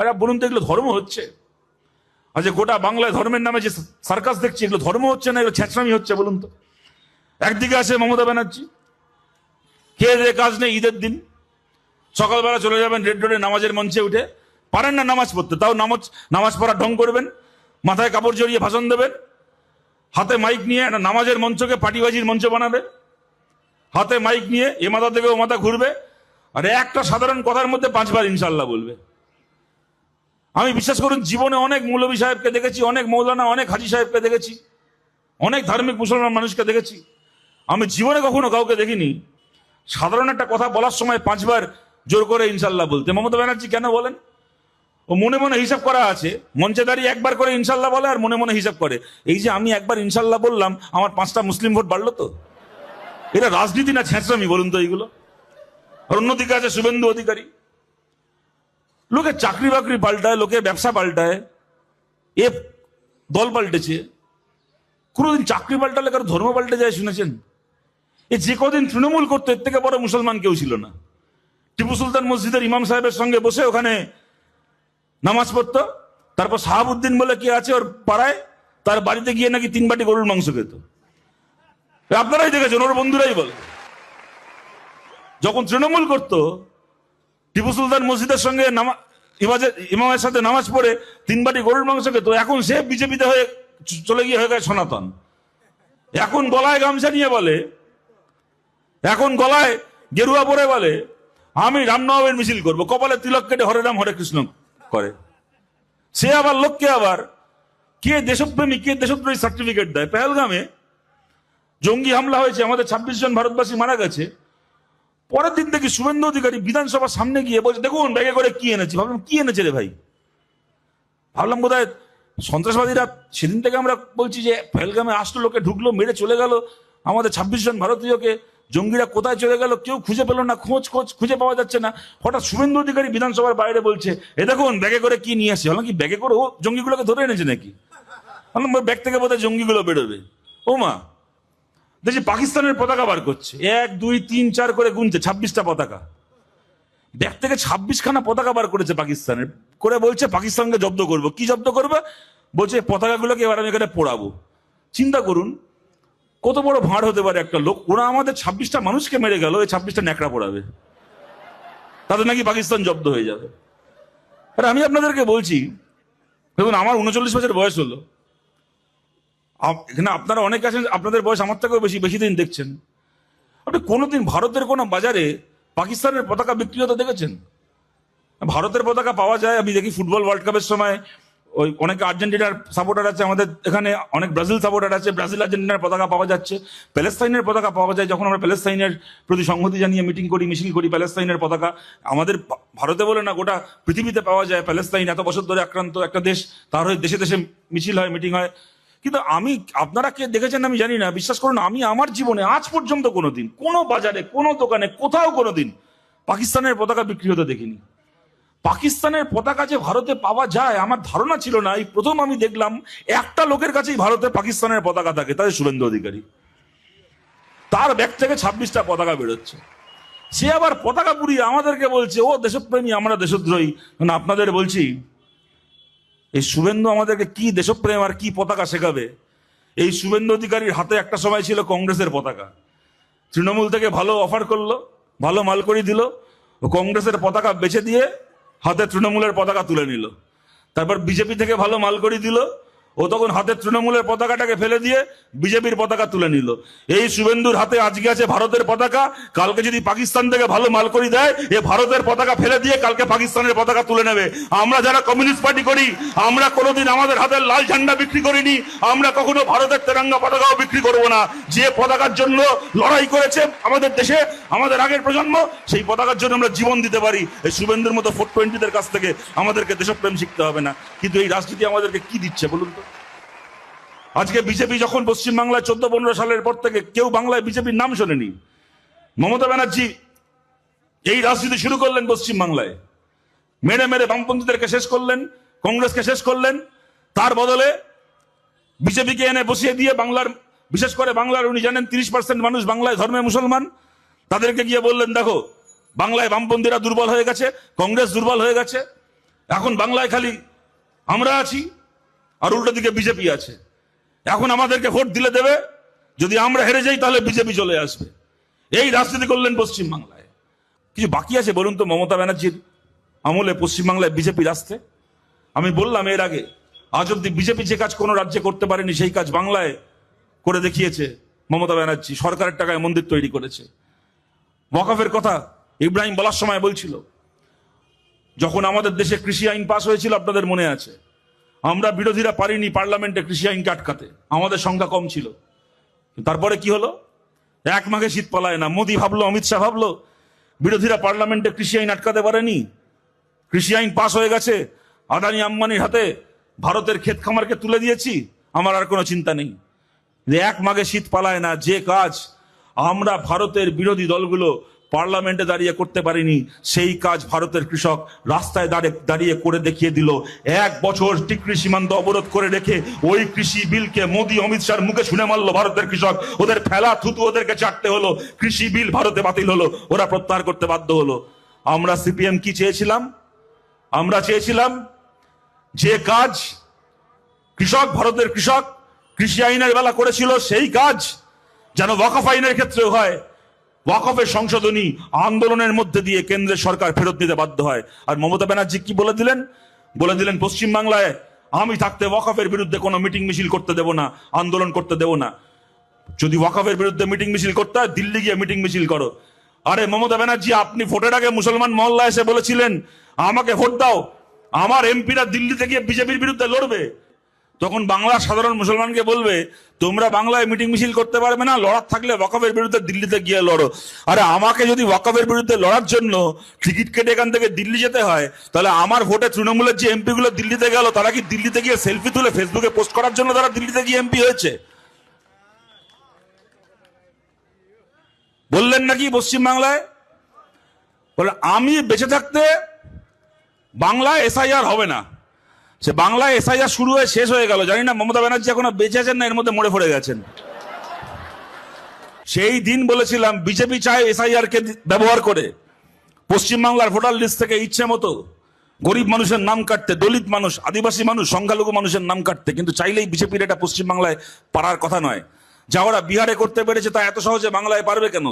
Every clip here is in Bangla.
আরে বলুন তো, এগুলো ধর্ম হচ্ছে? আচ্ছা গোটা বাংলায় ধর্মের নামে যে সার্কাস দেখছি, এগুলো ধর্ম হচ্ছে না, এগুলো ছেঁচড়ামি হচ্ছে, বলুন তো? একদিকে আছে মমতা ব্যানার্জি। খেয়ে দিয়ে কাজ নেই ঈদের দিন, সকালবেলা চলে যাবেন রেড রোডে নামাজের মঞ্চে উঠে, পারেন না নামাজ পড়তে, তাও নামাজ নামাজ পড়া ঢং করবেন, মাথায় কাপড় জড়িয়ে ভাষণ দেবেন, হাতে মাইক নিয়ে একটা নামাজের মঞ্চকে পাটিবাজির মঞ্চ বানাবে, হাতে মাইক নিয়ে এ মাথা থেকে ও মাথা ঘুরবে, আর একটা সাধারণ কথার মধ্যে পাঁচবার ইনশাল্লাহ বলবে। আমি বিশ্বাস করুন, জীবনে অনেক মৌলবী সাহেবকে দেখেছি, অনেক মৌলানা, অনেক হাজি সাহেবকে দেখেছি, অনেক ধার্মিক মুসলমান মানুষকে দেখেছি। আমি জীবনে কখনো কাউকে দেখিনি। সাধারণ একটা কথা বলার সময় পাঁচবার জোর করে ইনশাল্লাহ বলতে। মমতা ব্যানার্জি কেন বলেন? ও মনে মনে হিসাব করা আছে, মঞ্চে দাঁড়িয়ে একবার করে ইনশাল্লাহ বলে আর মনে মনে হিসাব করে। এই যে আমি একবার ইনশাল্লাহ বললাম, আমার পাঁচটা মুসলিম ভোট বাড়লো তো? এটা রাজনীতি না ছেঁচড়ামি বলুন তো এইগুলো? আর অন্যদিকে আছে শুভেন্দু অধিকারী। লোকে চাকরি বাকরি পাল্টায়, লোকে ব্যবসা পাল্টায়, এ দল পাল্টেছে। কোনোদিন চাকরি পাল্টালে কারও ধর্ম পাল্টে যায় শুনেছেন? এ যে কদিন তৃণমূল করতো, এর থেকে বড় মুসলমান কেউ ছিল না। টিপু সুলতান মসজিদের ইমাম সাহেবের সঙ্গে বসে ওখানে নামাজ পড়তো, তারপর শাহাবুদ্দিন বলে কে আছে ওর পাড়ায়, তার বাড়িতে গিয়ে নাকি তিন বাটি গরুর মাংস খেত। আপনারাই দেখেছেন, ওর বন্ধুরাই বলে। যখন তৃণমূল করতো টিপু সুলতান মসজিদের সঙ্গে ইমামের সাথে নামাজ পড়ে তিন বাটি গরুর মাংস খেত, এখন সে বিজেপিতে হয়ে চলে গিয়ে হয়ে গেছে সনাতন। এখন গলায় গামছা নিয়ে বলে, এখন গলায় গেরুয়া পরে বলে, আমি রামনবমীর মিছিল করব, কপালে তিলক কেটে হরে রাম, হরে কৃষ্ণ করে। সে আবার লোককে আবার, কে দেশপ্রেমী কে দেশপ্রেমী সার্টিফিকেট দেয়? পেহেলগামে জঙ্গি হামলা হয়েছে, আমাদের ছাব্বিশ জন ভারতবাসী মারা গেছে। পরের দিন দেখি শুভেন্দু অধিকারী বিধানসভার সামনে গিয়ে বলছে, দেখুন, ব্যাগে করে কি এনেছি? ভাবলাম, কি এনেছে রে ভাই? ভাবলাম বোধ হয় সন্ত্রাসবাদীরা সেদিন থেকে আমরা বলছি যে ফেলগামে আসলো, লোকে ঢুকলো, মেরে চলে গেল। আমাদের ছাব্বিশ জন ভারতীয়কে জঙ্গিরা কোথায় চলে গেল, কেউ খুঁজে পেল না, খোঁজ খোঁজ, খুঁজে পাওয়া যাচ্ছে না। হঠাৎ শুভেন্দু অধিকারী বিধানসভার বাইরে বলছে, এ দেখুন, ব্যাগে করে কি নিয়ে আসছে? হলাম কি ব্যাগে করে ও জঙ্গিগুলোকে ধরে এনেছে নাকি? ব্যাগ থেকে বোধহয় জঙ্গিগুলো বেরোবে। ও মা দেখছি পাকিস্তানের পতাকা বার করছে। এক, দুই, তিন, চার করে গুনছে, ছাব্বিশটা পতাকা। ব্যাগ থেকে ছাব্বিশ খানা পতাকা বার করেছে পাকিস্তানের করে বলছে, পাকিস্তানকে জব্দ করব। কি জব্দ করবে? বলছে, পতাকাগুলোকে এবার আমি এখানে পোড়াবো। চিন্তা করুন, কত বড় ভাঁড় হতে পারে একটা লোক। ওরা আমাদের ছাব্বিশটা মানুষকে মেরে গেল, এই ছাব্বিশটা ন্যাকড়া পড়াবে। তাতে নাকি পাকিস্তান জব্দ হয়ে যাবে। আর আমি আপনাদেরকে বলছি, দেখুন, আমার উনচল্লিশ বছর বয়স হলো। এখানে আপনারা অনেক আছেন, আপনাদের বয়স আমার থেকেও বেশি বেশি দিন দেখছেন। আপনি কোনোদিন ভারতের কোনো বাজারে পাকিস্তানের পতাকা বিক্রি হতে দেখেছেন? ভারতের পতাকা পাওয়া যায়, আমি দেখি ফুটবল ওয়ার্ল্ড কাপের সময়, ওই অনেক আর্জেন্টিনার সাপোর্টার আছে আমাদের, এখানে অনেক ব্রাজিল সাপোর্টার আছে, ব্রাজিল আর্জেন্টিনার পতাকা পাওয়া যাচ্ছে, প্যালেস্তাইনের পতাকা পাওয়া যায়, যখন আমরা প্যালেস্তাইনের প্রতি সংহতি জানিয়ে মিটিং করি, মিছিল করি, প্যালেস্তাইনের পতাকা, আমাদের ভারতে বলে না, গোটা পৃথিবীতে পাওয়া যায়, প্যালেস্তাইন এত বছর ধরে আক্রান্ত একটা দেশ, তার হয়ে দেশে দেশে মিছিল হয় মিটিং হয়। কিন্তু আমি, আপনারা কে দেখেছেন আমি জানি না, বিশ্বাস করুন, আমি আমার জীবনে আজ পর্যন্ত কোনোদিন, কোনো বাজারে, কোনো দোকানে, কোথাও কোনোদিন পাকিস্তানের পতাকা বিক্রি হতে দেখিনি। পাকিস্তানের পতাকা যে ভারতে পাওয়া যায়, আমার ধারণা ছিল না, এই প্রথম আমি দেখলাম একটা লোকের কাছেই ভারতে পাকিস্তানের পতাকা থাকে, তাদের শুভেন্দু অধিকারী। তার ব্যাগ থেকে ছাব্বিশটা পতাকা বেরোচ্ছে। সে আবার পতাকা পুড়িয়ে আমাদেরকে বলছে, ও দেশপ্রেমী, আমরা দেশদ্রোহী। আপনাদের বলছি এই শুভেন্দু আমাদেরকে কি দেশপ্রেম আর কি পতাকা শেখাবে? এই শুভেন্দু অধিকারীর হাতে একটা সময় ছিল কংগ্রেসের পতাকা। তৃণমূল থেকে ভালো অফার করল, ভালো মাল করি দিল, ও কংগ্রেসের পতাকা বেছে দিয়ে হাতে তৃণমূলের পতাকা তুলে নিল। তারপর বিজেপি থেকে ভালো মাল করি দিল ও তখন হাতে তৃণমূলের পতাকাটাকে ফেলে দিয়ে বিজেপির পতাকা তুলে নিল। এই শুভেন্দুর হাতে আজকে আছে ভারতের পতাকা। কালকে যদি পাকিস্তান থেকে ভালো মাল করি দেয়, এ ভারতের পতাকা ফেলে দিয়ে কালকে পাকিস্তানের পতাকা তুলে নেবে। আমরা যারা কমিউনিস্ট পার্টি করি, আমরা কোনোদিন আমাদের হাতের লাল ঝান্ডা বিক্রি করিনি। আমরা কখনো ভারতের তেরঙ্গা পতাকাও বিক্রি করব না। যে পতাকার জন্য লড়াই করেছে আমাদের দেশে, আমাদের আগের প্রজন্ম, সেই পতাকার জন্য আমরা জীবন দিতে পারি। এই শুভেন্দুর মতো ফোর টোয়েন্টিদের কাছ থেকে আমাদেরকে দেশপ্রেম শিখতে হবে না। কিন্তু এই রাজনীতি আমাদেরকে কি দিচ্ছে বলুন তো? আজকে বিজেপি যখন পশ্চিমবাংলায় চোদ্দ পনেরো সালের পর থেকে কেউ বাংলায় বিজেপির নাম শোনেনি, মমতা ব্যানার্জি এই রাজনীতি শুরু করলেন পশ্চিমবাংলায়। মেরে মেরে বামপন্থীদেরকে শেষ করলেন, কংগ্রেসকে শেষ করলেন, তার বদলে বিজেপিকে এনে বসিয়ে দিয়ে বাংলার, বিশেষ করে বাংলার উনি জানেন তিরিশ পার্সেন্ট মানুষ বাংলায় ধর্মে মুসলমান, তাদেরকে গিয়ে বললেন, দেখো, বাংলায় বামপন্থীরা দুর্বল হয়ে গেছে, কংগ্রেস দুর্বল হয়ে গেছে, এখন বাংলায় খালি আমরা আছি, আর উল্টো দিকে বিজেপি আছে। এখন আমাদেরকে ভোট দিলে দেবে। যদি আমরা হেরে যাই, তাহলে বিজেপি চলে আসবে। এই রাজনীতি করলেন পশ্চিম বাংলায়। কিছু বাকি আছে বলুন তো, মমতা ব্যানার্জির আমলে পশ্চিমবাংলায় বিজেপির আসতে আমি বললাম এর আগে, আজ অব্দি বিজেপি যে কাজ কোনো রাজ্যে করতে পারেনি, সেই কাজ বাংলায় করে দেখিয়েছে মমতা ব্যানার্জি। সরকারের টাকায় মন্দির তৈরি করেছে। ওয়াকফের কথা ইব্রাহিম বলার সময় বলছিল, যখন আমাদের দেশে কৃষি আইন পাশ হয়েছিল, আপনাদের মনে আছে? আমরা বিরোধীরা পারিনি পার্লামেন্টে কৃষি আইনকে আটকাতে আমাদের সংখ্যা কম ছিল। তারপরে কি হলো? এক মাঘে শীত পালায় না। মোদী ভাবলো, অমিত শাহ ভাবলো, বিরোধীরা পার্লামেন্টে কৃষি আইন আটকাতে পারেনি। কৃষি আইন পাশ হয়ে গেছে। আদানি আম্বানির হাতে ভারতের ক্ষেত খামারকে তুলে দিয়েছি। আমার আর কোনো চিন্তা নেই। এক মাঘে শীত পালায় না, যে কাজ আমরা ভারতের বিরোধী দলগুলো পার্লামেন্টে দাঁড়িয়ে করতে পারিনি, সেই কাজ ভারতের কৃষক রাস্তায় দাঁড়িয়ে করে দেখিয়ে দিল। এক বছর টিকরি সীমান্ত অবরোধ করে রেখে ওই কৃষি বিলকে মোদী, অমিত শাহর মুখে শুনে মারলো ভারতের কৃষক। ওদের ফেলা থুতু ওদেরকে চাটতে হলো, কৃষি বিল ভারতে বাতিল হলো, ওরা প্রত্যাহার করতে বাধ্য হলো। আমরা সিপিএম কি চেয়েছিলাম? আমরা চেয়েছিলাম যে কাজ কৃষক, ভারতের কৃষক কৃষি আইনের বেলা করেছিল, সেই কাজ যেন ওয়াকফ আইনের ক্ষেত্রেও হয়। ওয়াকফের সংশোধনী আন্দোলনের মধ্যে দিয়ে কেন্দ্রের সরকার ফেরত দিতে বাধ্য হয়। আর মমতা ব্যানার্জি কি বলে দিলেন? বলে দিলেন পশ্চিমবাংলায় আমি থাকতে ওয়াকফের বিরুদ্ধে কোনো মিটিং মিছিল করতে দেব না, আন্দোলন করতে দেব না। যদি ওয়াকফের বিরুদ্ধে মিটিং মিছিল করতে হয়, দিল্লি গিয়ে মিটিং মিছিল করো। আরে মমতা ব্যানার্জি, আপনি ভোটের আগে মুসলমান মহল্লা এসে বলেছিলেন, আমাকে ভোট দাও। আমার এমপিরা দিল্লিতে গিয়ে বিজেপির বিরুদ্ধে লড়বে। তখন বাংলার সাধারণ মুসলমানকে বলবে, তোমরা বাংলায় মিটিং মিছিল করতে পারবে না, লড়ার থাকলে ওয়াকফের বিরুদ্ধে দিল্লিতে গিয়ে লড়ো। আরে আমাকে যদি ওয়াকফের বিরুদ্ধে লড়ার জন্য টিকিট কেটে এখান থেকে দিল্লি যেতে হয়, তাহলে আমার ভোটে তৃণমূলের যে এমপি গুলো দিল্লিতে গেল, তারা কি দিল্লিতে গিয়ে সেলফি তুলে ফেসবুকে পোস্ট করার জন্য তারা দিল্লিতে গিয়ে এমপি হয়েছে? বললেন নাকি পশ্চিমবাংলায়? বলে, আমি বেঁচে থাকতে বাংলায় এসআইআর হবে না। সে বাংলায় এসআইআর শুরু হয়ে শেষ হয়ে গেল, জানি না, মমতা ব্যানার্জি এখনও বেঁচে আছেন না, এর মধ্যে মরে পড়ে গেছেন। সেই দিন বলেছিলাম, বিজেপি চায় এসআইআর কে ব্যবহার করে। পশ্চিমবাংলার ভোটার লিস্ট থেকে ইচ্ছে মতো গরিব মানুষের নাম কাটতে, দলিত মানুষ, আদিবাসী মানুষ, সংখ্যালঘু মানুষের নাম কাটতে, কিন্তু চাইলেই বিজেপির এটা পশ্চিমবাংলায় পারার কথা নয়। যা ওরা বিহারে করতে পেরেছে তা এত সহজে বাংলায় পারবে কেন?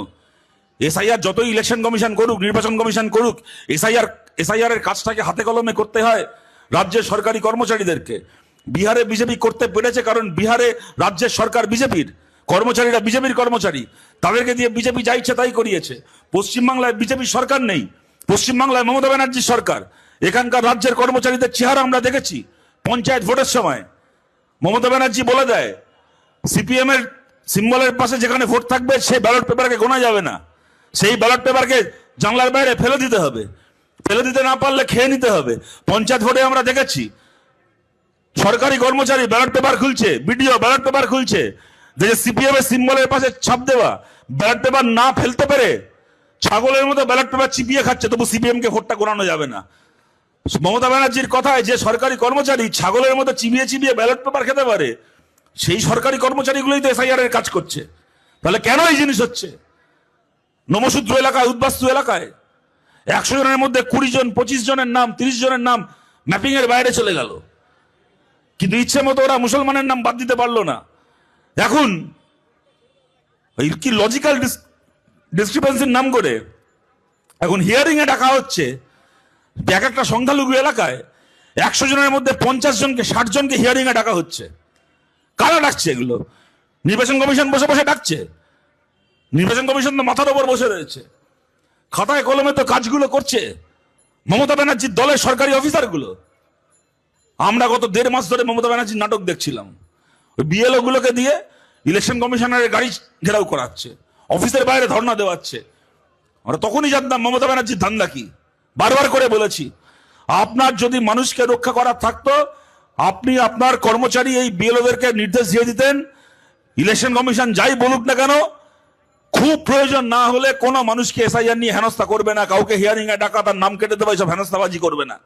এসআইআর যতই ইলেকশন কমিশন করুক, নির্বাচন কমিশন করুক, এসআইআর এসআইআর এর কাজটাকে হাতে কলমে করতে হয়। রাজ্যের সরকারি কর্মচারীদেরকে। বিহারে বিজেপি করতে পেরেছে কারণ বিহারে রাজ্যের সরকার বিজেপির। কর্মচারীরা বিজেপির কর্মচারী। তাদেরকে দিয়ে বিজেপি যা ইচ্ছে তাই করিয়েছে। পশ্চিমবাংলায় বিজেপির সরকার নেই। পশ্চিমবাংলায় মমতা ব্যানার্জির সরকার। এখানকার রাজ্যের কর্মচারীদের চেহারা আমরা দেখেছি পঞ্চায়েত ভোটের সময়। মমতা ব্যানার্জি বলে দেয়, সিপিএম এর সিম্বলের পাশে যেখানে ভোট থাকবে সেই ব্যালট পেপারকে গোনা যাবে না। সেই ব্যালট পেপারকে জানলার বাইরে ফেলে দিতে হবে। ফেলে দিতে না পারলে খেয়ে নিতে হবে। পঞ্চায়েত ভোটে আমরা দেখেছি, সরকারি কর্মচারী ব্যালট পেপার খুলছে, বিডিও ব্যালট পেপার খুলছে যে সিপিএম এর সিম্বলের পাশে ছাপ দেওয়া, ব্যালট পেপার না ফেলতে পেরে ছাগলের মতো ব্যালট পেপার চিপিয়ে খাচ্ছে, তবু সিপিএম কে ভোটটা গোনানো যাবে না। মমতা ব্যানার্জির কথায় যে সরকারি কর্মচারী ছাগলের মতো চিবিয়ে চিবিয়ে ব্যালট পেপার খেতে পারে, সেই সরকারি কর্মচারীগুলোই তো এসআইআর এর কাজ করছে। তাহলে কেন এই জিনিস হচ্ছে? নমশূদ্র এলাকায়, উদ্বাস্তু এলাকায়? একশো জনের মধ্যে কুড়ি জন, পঁচিশ জনের নাম, তিরিশ জনের নাম ম্যাপিং এর বাইরে চলে গেল। কিন্তু ইচ্ছে মতো ওরা মুসলমানের নাম বাদ দিতে পারল না। এখন, ওই কি লজিক্যাল ডিসক্রিপেন্সির নাম করে, এখন হিয়ারিং এ ডাকা হচ্ছে এক একটা সংখ্যালঘু এলাকায় একশো জনের মধ্যে পঞ্চাশ জনকে, ষাট জনকে হিয়ারিং এ ডাকা হচ্ছে। কারা ডাকছে এগুলো? নির্বাচন কমিশন বসে বসে ডাকছে। নির্বাচন কমিশন তো মাথার ওপর বসে রয়েছে। খাতায় কলমে তো কাজগুলো করছে। মমতা ব্যানার্জির দলের সরকারি অফিসারগুলো। আমরা গত দেড় মাস ধরে মমতা ব্যানার্জির নাটক দেখছিলাম। ওই বিএলও গুলোকে দিয়ে ইলেকশন কমিশনারের গাড়ি ঘেরাও করাচ্ছে। অফিসের বাইরে ধর্ণা দেওয়াচ্ছে। আমরা তখনই জানতাম মমতা ব্যানার্জির ধান্দা কি। বারবার করে বলেছি, আপনার যদি মানুষকে রক্ষা করার থাকতো, আপনি আপনার কর্মচারী এই বিএলওদেরকে নির্দেশ দিয়ে দিতেন, ইলেকশন কমিশন যাই বলুক না কেন খুব প্রয়োজন না হলে কোনো মানুষকে এসআইআর নিয়ে হেনস্থা করবে না, কাউকে হিয়ারিং এ ডাকা, তার নাম কেটে দেবে সব হেনস্থাবাজি করবে না।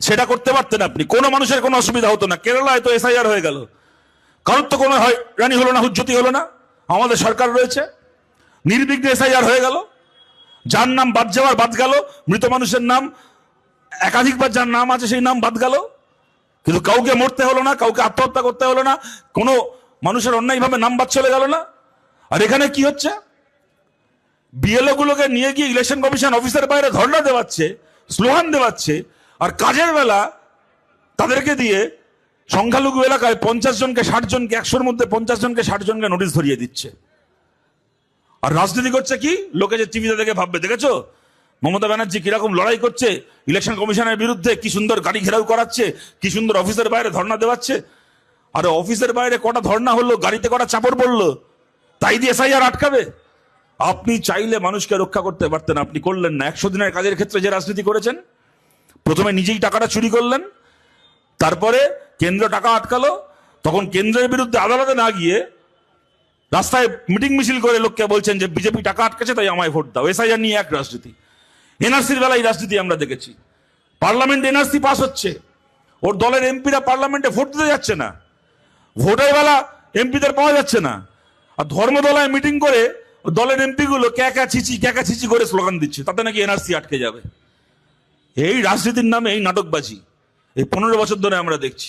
সেটা করতে পারতেন আপনি। কোনো মানুষের কোনো অসুবিধা হতো না। কেরালায় তো এসআইআর হয়ে গেল। কারোর তো কোনো হয়, রানী হলো না, হুজ্জতি হলো না। আমাদের সরকার রয়েছে। নির্বিঘ্নে এসআইআর হয়ে গেল। যার নাম বাদ যাওয়ার বাদ গেল। মৃত মানুষের নাম, একাধিকবার যার নাম আছে সেই নাম বাদ গেল। কিন্তু কাউকে মরতে হলো না, কাউকে আত্মহত্যা করতে হলো না। কোনো মানুষের অন্যায়ভাবে নাম বাদ চলে গেল না। আর এখানে কি হচ্ছে? বিএলও গুলোকে নিয়ে গিয়ে ইলেকশন কমিশন অফিসের বাইরে ধর্ণা দেওয়াচ্ছে, স্লোগান দেওয়াচ্ছে, আর কাজের বেলা তাদেরকে দিয়ে সংখ্যালঘু এলাকায় পঞ্চাশ জনকে, ষাট জনকে, একশোর মধ্যে পঞ্চাশ জনকে, ষাট জনকে নোটিশ ধরিয়ে দিচ্ছে। আর রাজনীতি করছে কি? লোকে যে টিভিতে দেখে ভাববে, দেখেছ? মমতা ব্যানার্জি কীরকম লড়াই করছে? ইলেকশন কমিশনের বিরুদ্ধে কি সুন্দর গাড়ি ঘেরাও করাচ্ছে? কি সুন্দর অফিসের বাইরে ধর্ণা দেওয়াচ্ছে? আর অফিসের বাইরে কটা ধর্ণা হলো? গাড়িতে কটা চাপড় পড়ল? তাই দিয়ে এসআইআর আটকাবে? আপনি চাইলে মানুষকে রক্ষা করতে পারতেন, আপনি করলেন না। একশো দিনের কাজের ক্ষেত্রে যে রাজনীতি করেছেন, প্রথমে নিজেই টাকাটা চুরি করলেন, তারপরে কেন্দ্র টাকা আটকালো, তখন কেন্দ্রের বিরুদ্ধে আদালতে না গিয়ে রাস্তায় মিটিং মিছিল করে লোককে বলছেন যে, বিজেপি টাকা আটকেছে, তাই আমায় ভোট দাও। এসআইআর নিয়ে এক রাজনীতি। এনআরসির বেলায় রাজনীতি আমরা দেখেছি। পার্লামেন্ট এনআরসি পাস হচ্ছে। ওর দলের এমপিরা পার্লামেন্টে ভোট দিতে যাচ্ছে না। ভোটের বেলা এমপিদের পাওয়া যাচ্ছে না। আর ধর্মদলায় মিটিং করে দলের এমপি গুলো ক্যাকা ছিচি ক্যাকা ছিচি করে স্লোগান দিচ্ছে, তাতে নাকি এনআরসি আটকে যাবে? এই রাজনীতির নামে এই নাটকবাজি, এই পনেরো বছর ধরে আমরা দেখছি।